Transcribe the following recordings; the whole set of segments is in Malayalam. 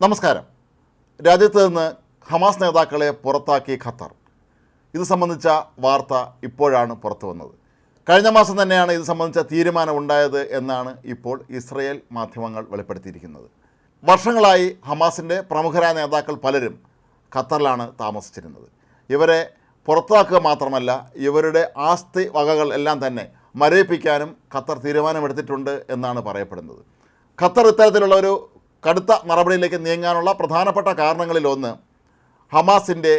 നമസ്കാരം. രാജ്യത്ത് നിന്ന് ഹമാസ് നേതാക്കളെ പുറത്താക്കി ഖത്തർ. ഇത് സംബന്ധിച്ച വാർത്ത ഇപ്പോഴാണ് പുറത്തു വന്നത്. കഴിഞ്ഞ മാസം തന്നെയാണ് ഇത് സംബന്ധിച്ച തീരുമാനമുണ്ടായത് എന്നാണ് ഇപ്പോൾ ഇസ്രയേൽ മാധ്യമങ്ങൾ വെളിപ്പെടുത്തിയിരിക്കുന്നത്. വർഷങ്ങളായി ഹമാസിന്റെ പ്രമുഖരായ നേതാക്കൾ പലരും ഖത്തറിലാണ് താമസിച്ചിരുന്നത്. ഇവരെ പുറത്താക്കുക മാത്രമല്ല ഇവരുടെ ആസ്തി വകകൾ എല്ലാം തന്നെ മരവിപ്പിക്കാനും ഖത്തർ തീരുമാനമെടുത്തിട്ടുണ്ട് എന്നാണ് പറയപ്പെടുന്നത്. ഖത്തർ ഇത്തരത്തിലുള്ള ഒരു കടുത്ത നടപടിയിലേക്ക് നീങ്ങാനുള്ള പ്രധാനപ്പെട്ട കാരണങ്ങളിലൊന്ന് ഹമാസിന്റെ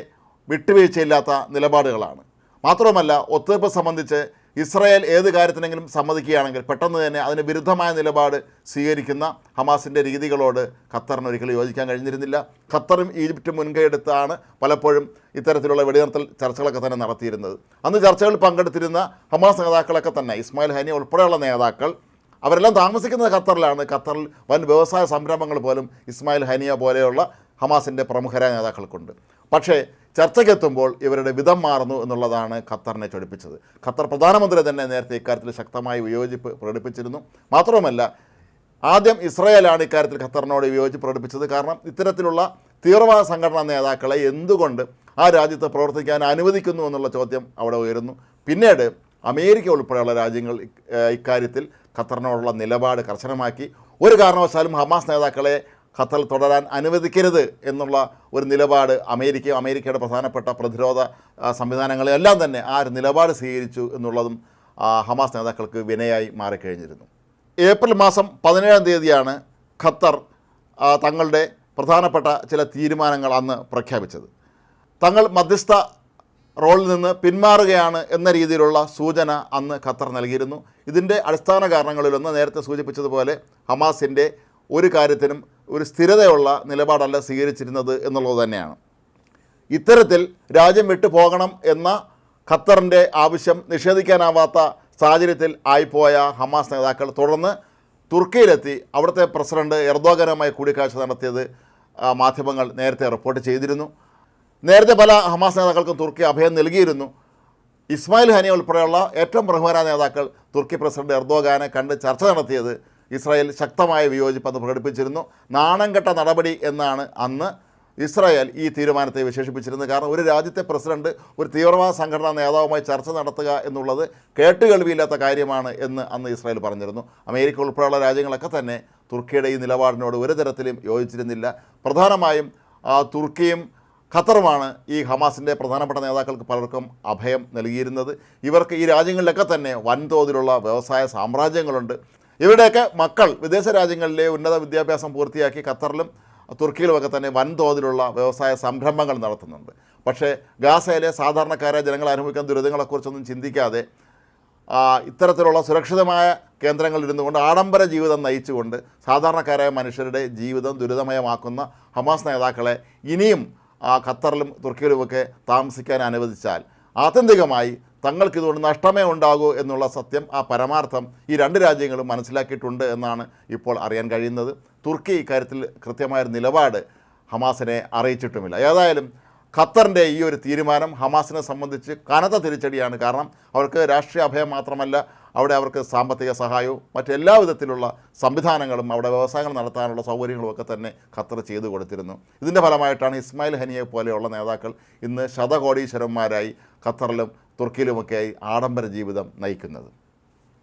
വിട്ടുവീഴ്ചയില്ലാത്ത നിലപാടുകളാണ്. മാത്രവുമല്ല ഒത്തുതീർപ്പ് സംബന്ധിച്ച് ഇസ്രായേൽ ഏത് കാര്യത്തിനെങ്കിലും സമ്മതിക്കുകയാണെങ്കിൽ പെട്ടെന്ന് തന്നെ അതിന് വിരുദ്ധമായ നിലപാട് സ്വീകരിക്കുന്ന ഹമാസിന്റെ രീതികളോട് ഖത്തറിന് ഒരിക്കലും യോജിക്കാൻ കഴിഞ്ഞിരുന്നില്ല. ഖത്തറും ഈജിപ്റ്റും മുൻകൈയെടുത്താണ് പലപ്പോഴും ഇത്തരത്തിലുള്ള വെടിനിർത്തൽ ചർച്ചകളൊക്കെ തന്നെ നടത്തിയിരുന്നത്. അന്ന് ചർച്ചകളിൽ പങ്കെടുത്തിരുന്ന ഹമാസ് നേതാക്കളൊക്കെ തന്നെ ഇസ്മായിൽ ഹനി ഉൾപ്പെടെയുള്ള നേതാക്കൾ അവരെല്ലാം താമസിക്കുന്നത് ഖത്തറിലാണ്. ഖത്തറിൽ വൻ വ്യവസായ സംരംഭങ്ങൾ പോലും ഇസ്മായിൽ ഹനിയ പോലെയുള്ള ഹമാസിന്റെ പ്രമുഖരായ നേതാക്കൾക്കുണ്ട്. പക്ഷേ ചർച്ചയ്ക്കെത്തുമ്പോൾ ഇവരുടെ വിധം മാറുന്നു എന്നുള്ളതാണ് ഖത്തറിനെ ചൊടിപ്പിച്ചത്. ഖത്തർ പ്രധാനമന്ത്രി തന്നെ നേരത്തെ ഇക്കാര്യത്തിൽ ശക്തമായി വിയോജിപ്പ് പ്രകടിപ്പിച്ചിരുന്നു. മാത്രവുമല്ല ആദ്യം ഇസ്രയേലാണ് ഇക്കാര്യത്തിൽ ഖത്തറിനോട് വിയോജിപ്പ് പ്രകടിപ്പിച്ചത്. കാരണം ഇത്തരത്തിലുള്ള തീവ്രവാദ സംഘടനാ നേതാക്കളെ എന്തുകൊണ്ട് ആ രാജ്യത്ത് പ്രവർത്തിക്കാൻ അനുവദിക്കുന്നു എന്നുള്ള ചോദ്യം അവിടെ ഉയരുന്നു. പിന്നീട് അമേരിക്ക ഉൾപ്പെടെയുള്ള രാജ്യങ്ങൾ ഇക്കാര്യത്തിൽ ഖത്തറിനോടുള്ള നിലപാട് കർശനമാക്കി. ഒരു കാരണവശാലും ഹമാസ് നേതാക്കളെ ഖത്തറിൽ തുടരാൻ അനുവദിക്കരുത് എന്നുള്ള ഒരു നിലപാട് അമേരിക്കയും അമേരിക്കയുടെ പ്രധാനപ്പെട്ട പ്രതിരോധ സംവിധാനങ്ങളെല്ലാം തന്നെ ആ ഒരു നിലപാട് സ്വീകരിച്ചു എന്നുള്ളതും ഹമാസ് നേതാക്കൾക്ക് വിനയായി മാറിക്കഴിഞ്ഞിരുന്നു. ഏപ്രിൽ മാസം പതിനേഴാം തീയതിയാണ് ഖത്തർ തങ്ങളുടെ പ്രധാനപ്പെട്ട ചില തീരുമാനങ്ങൾ അന്ന് പ്രഖ്യാപിച്ചത്. തങ്ങൾ മധ്യസ്ഥ റോളിൽ നിന്ന് പിന്മാറുകയാണ് എന്ന രീതിയിലുള്ള സൂചന അന്ന് ഖത്തർ നൽകിയിരുന്നു. ഇതിന്റെ അടിസ്ഥാന കാരണങ്ങളിലൊന്ന് നേരത്തെ സൂചിപ്പിച്ചതുപോലെ ഹമാസിന്റെ ഒരു കാര്യത്തിനും ഒരു സ്ഥിരതയുള്ള നിലപാടല്ല സ്വീകരിച്ചിരുന്നത് എന്നുള്ളത് തന്നെയാണ്. ഇത്തരത്തിൽ രാജ്യം വിട്ടു പോകണം എന്ന ഖത്തറിന്റെ ആവശ്യം നിഷേധിക്കാനാവാത്ത സാഹചര്യത്തിൽ ആയിപ്പോയ ഹമാസ് നേതാക്കൾ തുടർന്ന് തുർക്കിയിലെത്തി അവിടുത്തെ പ്രസിഡന്റ് എർദോഗനുമായി കൂടിക്കാഴ്ച നടത്തിയത് മാധ്യമങ്ങൾ നേരത്തെ റിപ്പോർട്ട് ചെയ്തിരുന്നു. നേരത്തെ പല ഹമാസ് നേതാക്കൾക്കും തുർക്കി അഭയം നൽകിയിരുന്നു. ഇസ്മായിൽ ഹനി ഉൾപ്പെടെയുള്ള ഏറ്റവും പ്രമുഖരായ നേതാക്കൾ തുർക്കി പ്രസിഡന്റ് എർദോഗാനെ കണ്ട് ചർച്ച നടത്തിയത് ഇസ്രായേൽ ശക്തമായ വിയോജിപ്പ് അന്ന് പ്രകടിപ്പിച്ചിരുന്നു. നാണംകെട്ട നടപടി എന്നാണ് അന്ന് ഇസ്രായേൽ ഈ തീരുമാനത്തെ വിശേഷിപ്പിച്ചിരുന്നത്. കാരണം ഒരു രാജ്യത്തെ പ്രസിഡന്റ് ഒരു തീവ്രവാദ സംഘടനാ നേതാവുമായി ചർച്ച നടത്തുക എന്നുള്ളത് കേട്ടുകേൾവിയില്ലാത്ത കാര്യമാണ് എന്ന് അന്ന് ഇസ്രായേൽ പറഞ്ഞിരുന്നു. അമേരിക്ക ഉൾപ്പെടെയുള്ള രാജ്യങ്ങളൊക്കെ തന്നെ തുർക്കിയുടെ ഈ നിലപാടിനോട് ഒരു തരത്തിലും യോജിച്ചിരുന്നില്ല. പ്രധാനമായും തുർക്കിയും ഖത്തറുമാണ് ഈ ഹമാസിന്റെ പ്രധാനപ്പെട്ട നേതാക്കൾക്ക് പലർക്കും അഭയം നൽകിയിരുന്നത്. ഇവർക്ക് ഈ രാജ്യങ്ങളിലൊക്കെ തന്നെ വൻതോതിലുള്ള വ്യവസായ സാമ്രാജ്യങ്ങളുണ്ട്. ഇവരുടെയൊക്കെ മക്കൾ വിദേശ രാജ്യങ്ങളിലെ ഉന്നത വിദ്യാഭ്യാസം പൂർത്തിയാക്കി ഖത്തറിലും തുർക്കിയിലുമൊക്കെ തന്നെ വൻതോതിലുള്ള വ്യവസായ സംരംഭങ്ങൾ നടത്തുന്നുണ്ട്. പക്ഷേ ഗാസയിലെ സാധാരണക്കാരായ ജനങ്ങൾ അനുഭവിക്കുന്ന ദുരിതങ്ങളെക്കുറിച്ചൊന്നും ചിന്തിക്കാതെ ഇത്തരത്തിലുള്ള സുരക്ഷിതമായ കേന്ദ്രങ്ങളിൽ ഇരുന്നുകൊണ്ട് ആഡംബര ജീവിതം നയിച്ചുകൊണ്ട് സാധാരണക്കാരായ മനുഷ്യരുടെ ജീവിതം ദുരിതമയമാക്കുന്ന ഹമാസ് നേതാക്കളെ ഇനിയും ആ, ഖത്തറിലും തുർക്കിയിലുമൊക്കെ താമസിക്കാൻ അനുവദിച്ചാൽ ആത്യന്തികമായി തങ്ങൾക്ക് ഇതുകൊണ്ട് നഷ്ടമേ ഉണ്ടാകൂ എന്നുള്ള സത്യം ആ പരമാർത്ഥം ഈ രണ്ട് രാജ്യങ്ങളും മനസ്സിലാക്കിയിട്ടുണ്ട് എന്നാണ് ഇപ്പോൾ അറിയാൻ കഴിയുന്നത്. തുർക്കി ഇക്കാര്യത്തിൽ കൃത്യമായൊരു നിലപാട് ഹമാസിനെ അറിയിച്ചിട്ടുമില്ല. ഏതായാലും ഖത്തറിന്റെ ഈ ഒരു തീരുമാനം ഹമാസിനെ സംബന്ധിച്ച് കനത്ത തിരിച്ചടിയാണ്. കാരണം അവർക്ക് രാഷ്ട്രീയ അഭയം മാത്രമല്ല അവിടെ അവർക്ക് സാമ്പത്തിക സഹായവും മറ്റെല്ലാ വിധത്തിലുള്ള സംവിധാനങ്ങളും അവിടെ വ്യവസായങ്ങൾ നടത്താനുള്ള സൗകര്യങ്ങളും ഒക്കെ തന്നെ ഖത്തർ ചെയ്തു കൊടുത്തിരുന്നു. ഇതിന്റെ ഫലമായിട്ടാണ് ഇസ്മായിൽ ഹനിയെ പോലെയുള്ള നേതാക്കൾ ഇന്ന് ശതകോടീശ്വരന്മാരായി ഖത്തറിലും തുർക്കിയിലുമൊക്കെയായി ആഡംബര ജീവിതം നയിക്കുന്നത്.